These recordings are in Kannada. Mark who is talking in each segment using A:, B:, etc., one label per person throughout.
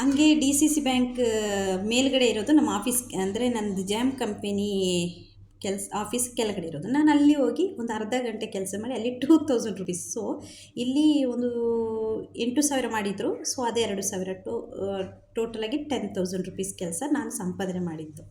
A: ಹಂಗೆ ಡಿ ಸಿ ಸಿ ಬ್ಯಾಂಕ್ ಮೇಲ್ಗಡೆ ಇರೋದು ನಮ್ಮ ಆಫೀಸ್, ಅಂದರೆ ನಂದು ಜ್ಯಾಮ್ ಕಂಪೆನಿ ಕೆಲಸ, ಆಫೀಸ್ ಕೆಳಗಡೆ ಇರೋದು. ನಾನು ಅಲ್ಲಿ ಹೋಗಿ ಒಂದು ಅರ್ಧ ಗಂಟೆ ಕೆಲಸ ಮಾಡಿ ಅಲ್ಲಿ ಟೂ ತೌಸಂಡ್ ರುಪೀಸ್ ಸೊ ಇಲ್ಲಿ ಒಂದು ಎಂಟು ಸಾವಿರ ಮಾಡಿದರು. ಸೊ ಅದೇ ಎರಡು ಸಾವಿರ ಟೋ ಟೋಟಲಾಗಿ ಟೆನ್ ತೌಸಂಡ್ ರುಪೀಸ್ ಕೆಲಸ ನಾನು ಸಂಪಾದನೆ ಮಾಡಿದ್ದು.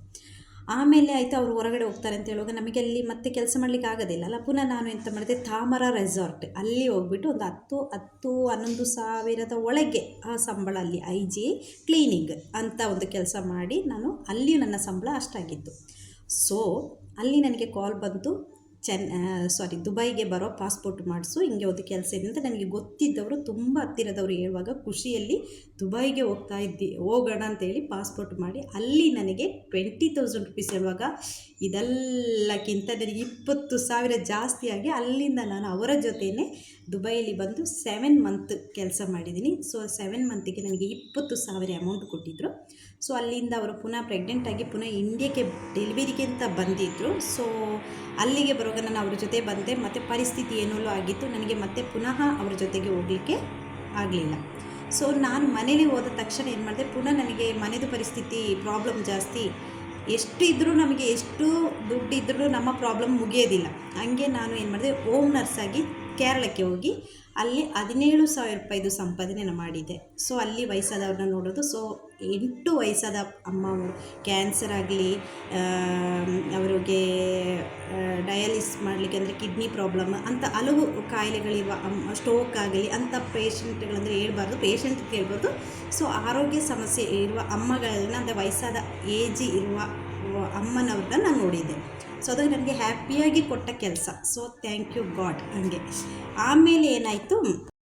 A: ಆಮೇಲೆ ಆಯಿತು ಅವರು ಹೊರಗಡೆ ಹೋಗ್ತಾರೆ ಅಂತ ಹೇಳುವಾಗ ನಮಗೆ ಅಲ್ಲಿ ಮತ್ತೆ ಕೆಲಸ ಮಾಡಲಿಕ್ಕೆ ಆಗೋದಿಲ್ಲ ಅಲ್ಲ ಪುನಃ ನಾನು ಎಂತ ಮಾಡಿದೆ, ತಾಮರ ರೆಸಾರ್ಟ್ ಅಲ್ಲಿ ಹೋಗ್ಬಿಟ್ಟು ಒಂದು ಹತ್ತು ಹತ್ತು, ಹನ್ನೊಂದು ಸಾವಿರದ ಒಳಗೆ ಆ ಸಂಬಳ ಅಲ್ಲಿ ಐ ಜಿ ಕ್ಲೀನಿಂಗ್ ಅಂತ ಒಂದು ಕೆಲಸ ಮಾಡಿ ನಾನು ಅಲ್ಲಿ ನನ್ನ ಸಂಬಳ ಅಷ್ಟಾಗಿತ್ತು. ಸೊ ಅಲ್ಲಿ ನನಗೆ ಕಾಲ್ ಬಂತು. ಚೆನ್ ಸಾರಿ ದುಬೈಗೆ ಬರೋ ಪಾಸ್ಪೋರ್ಟ್ ಮಾಡಿಸು. ಹಿಂಗೆ ಒಂದು ಕೆಲಸ ಇದೆ ಅಂತ ನನಗೆ ಗೊತ್ತಿದ್ದವರು ತುಂಬ ಹತ್ತಿರದವರು ಹೇಳುವಾಗ ಖುಷಿಯಲ್ಲಿ ದುಬೈಗೆ ಹೋಗ್ತಾ ಇದ್ದಿ, ಹೋಗೋಣ ಅಂತೇಳಿ ಪಾಸ್ಪೋರ್ಟ್ ಮಾಡಿ ಅಲ್ಲಿ ನನಗೆ ಟ್ವೆಂಟಿ ತೌಸಂಡ್ ರುಪೀಸ್ ಹೇಳುವಾಗ ಇದೆಲ್ಲಕ್ಕಿಂತ ನನಗೆ ಇಪ್ಪತ್ತು ಸಾವಿರ ಜಾಸ್ತಿಯಾಗಿ ಅಲ್ಲಿಂದ ನಾನು ಅವರ ಜೊತೆಯೇ ದುಬೈಯಲ್ಲಿ ಬಂದು ಸೆವೆನ್ ಮಂತ್ ಕೆಲಸ ಮಾಡಿದ್ದೀನಿ. ಸೊ ಸೆವೆನ್ ಮಂತಿಗೆ ನನಗೆ ಇಪ್ಪತ್ತು ಸಾವಿರ ಅಮೌಂಟ್ ಕೊಟ್ಟಿದ್ದರು ಸೊ ಅಲ್ಲಿಂದ ಅವರು ಪುನಃ ಪ್ರೆಗ್ನೆಂಟಾಗಿ ಪುನಃ ಇಂಡಿಯಾಕ್ಕೆ ಡೆಲಿವರಿಗೆ ಅಂತ ಬಂದಿದ್ದರು ಸೊ ಅಲ್ಲಿಗೆ ಬರುವಾಗ ನಾನು ಅವ್ರ ಜೊತೆ ಬಂದೆ, ಮತ್ತು ಪರಿಸ್ಥಿತಿ ಏನೋ ಆಗಿತ್ತು, ನನಗೆ ಮತ್ತೆ ಪುನಃ ಅವ್ರ ಜೊತೆಗೆ ಹೋಗಲಿಕ್ಕೆ ಆಗಲಿಲ್ಲ. ಸೊ ನಾನು ಮನೇಲಿ ಹೋದ ತಕ್ಷಣ ಏನು ಮಾಡಿದೆ, ಪುನಃ ನನಗೆ ಮನೆದು ಪರಿಸ್ಥಿತಿ ಪ್ರಾಬ್ಲಮ್ ಜಾಸ್ತಿ. ಎಷ್ಟು ಇದ್ದರೂ ನಮಗೆ ಎಷ್ಟು ದುಡ್ಡು ಇದ್ದರೂ ನಮ್ಮ ಪ್ರಾಬ್ಲಮ್ ಮುಗಿಯೋದಿಲ್ಲ. ಹಂಗೆ ನಾನು ಏನು ಮಾಡಿದೆ ಓಮ್ ನರ್ಸಾಗಿ ಕೇರಳಕ್ಕೆ ಹೋಗಿ ಅಲ್ಲಿ ಹದಿನೇಳು ಸಾವಿರ ರೂಪಾಯಿದು ಸಂಪಾದನೆ ಮಾಡಿದ್ದೆ. ಸೊ ಅಲ್ಲಿ ವಯಸ್ಸಾದವ್ರನ್ನ ನೋಡೋದು ಸೊ ಎಂಟು ವಯಸ್ಸಾದ ಅಮ್ಮ ಕ್ಯಾನ್ಸರ್ ಆಗಲಿ ಅವರಿಗೆ ಡಯಾಲಿಸ್ ಮಾಡಲಿಕ್ಕೆ ಅಂದರೆ ಕಿಡ್ನಿ ಪ್ರಾಬ್ಲಮ್ ಅಂತ ಹಲವು ಕಾಯಿಲೆಗಳಿರುವ ಸ್ಟ್ರೋಕ್ ಆಗಲಿ ಅಂಥ ಪೇಷಂಟ್ಗಳಂದರೆ ಹೇಳ್ಬಾರ್ದು, ಪೇಷಂಟ್ ಕೇಳ್ಬೋದು ಸೊ, ಆರೋಗ್ಯ ಸಮಸ್ಯೆ ಇರುವ ಅಮ್ಮಗಳನ್ನ ಅಂದರೆ ವಯಸ್ಸಾದ ಏಜಿ ಇರುವ ಅಮ್ಮನವ್ರನ್ನ ನಾನು ನೋಡಿದ್ದೆ. ಸೊ ಅದಕ್ಕೆ ನನಗೆ ಹ್ಯಾಪಿಯಾಗಿ ಕೊಟ್ಟ ಕೆಲಸ. ಸೊ, ಥ್ಯಾಂಕ್ ಯು ಗಾಡ್ ಹಂಗೆ. ಆಮೇಲೆ ಏನಾಯಿತು?